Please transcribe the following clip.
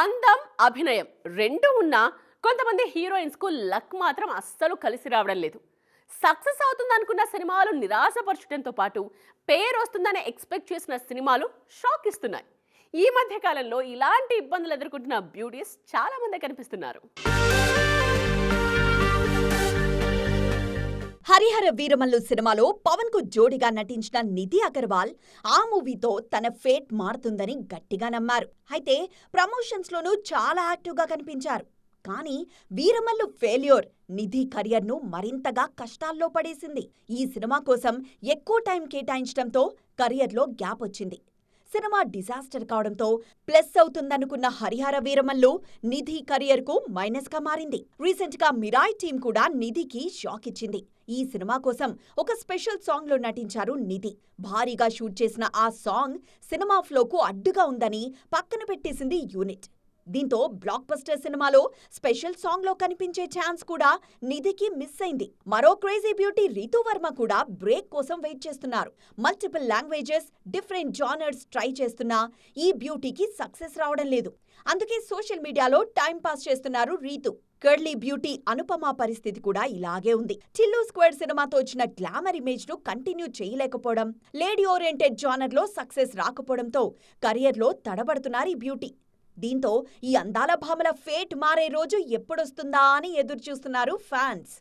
అందం అభినయం రెండు ఉన్నా కొంతమంది హీరోయిన్స్కు లక్ మాత్రం అస్సలు కలిసి రావడం లేదు. సక్సెస్ అవుతుంది అనుకున్న సినిమాలు నిరాశపరచడంతో పాటు పేరు వస్తుందని ఎక్స్పెక్ట్ చేసిన సినిమాలు షాక్ ఇస్తున్నాయి ఈ మధ్య కాలంలో ఇలాంటి ఇబ్బందులు ఎదుర్కొంటున్న బ్యూటీస్ చాలామంది కనిపిస్తున్నారు. హరిహర వీరమల్లు సినిమాలో పవన్కు జోడిగా నటించిన నిధి అగర్వాల్ ఆ మూవీతో తన ఫేట్ మారుతుందని గట్టిగా నమ్మారు. అయితే ప్రమోషన్స్ లోనూ చాలా యాక్టివ్గా కనిపించారు. కానీ వీరమల్లు ఫెయిల్యూర్ నిధి కెరియర్ను మరింతగా కష్టాల్లో పడేసింది. ఈ సినిమా కోసం ఎక్కువ టైం కేటాయించడంతో కెరియర్లో గ్యాప్ వచ్చింది. సినిమా డిజాస్టర్ కావడంతో ప్లస్ అవుతుందనుకున్న హరిహర వీరమల్లు నిధి కెరియర్కు మైనస్గా మారింది. రీసెంట్గా మిరాయ్ టీం కూడా నిధికి షాక్ ఇచ్చింది. ఈ సినిమా కోసం ఒక స్పెషల్ సాంగ్లో నటించారు నిధి. భారీగా షూట్ చేసిన ఆ సాంగ్ సినిమా ఫ్లోకు అడ్డుగా ఉందని పక్కన పెట్టేసింది యూనిట్. దీంతో బ్లాక్ బస్టర్ సినిమాలో స్పెషల్ సాంగ్లో కనిపించే ఛాన్స్ కూడా నిధికి మిస్ అయింది. మరో క్రేజీ బ్యూటీ రీతు వర్మ కూడా బ్రేక్ కోసం వెయిట్ చేస్తున్నారు. Multiple languages different genres try చేస్తున్నా ఈ బ్యూటీకి సక్సెస్ రావడం లేదు. అందుకే సోషల్ మీడియాలో టైం పాస్ చేస్తున్నారు రీతు. కర్లీ బ్యూటీ అనుపమ పరిస్థితి కూడా ఇలాగే ఉంది. చిల్లు స్క్వేర్ సినిమాతో వచ్చిన గ్లామర్ ఇమేజ్ను కంటిన్యూ చేయలేకపోవడం లేడీ ఓరియంటెడ్ జానర్లో సక్సెస్ రాకపోవడంతో కెరియర్లో తడబడుతున్నారు ఈ బ్యూటీ. దీంతో ఈ అందాల భామల ఫేట్ మారే రోజు ఎప్పుడొస్తుందా అని ఎదురుచూస్తున్నారు ఫ్యాన్స్.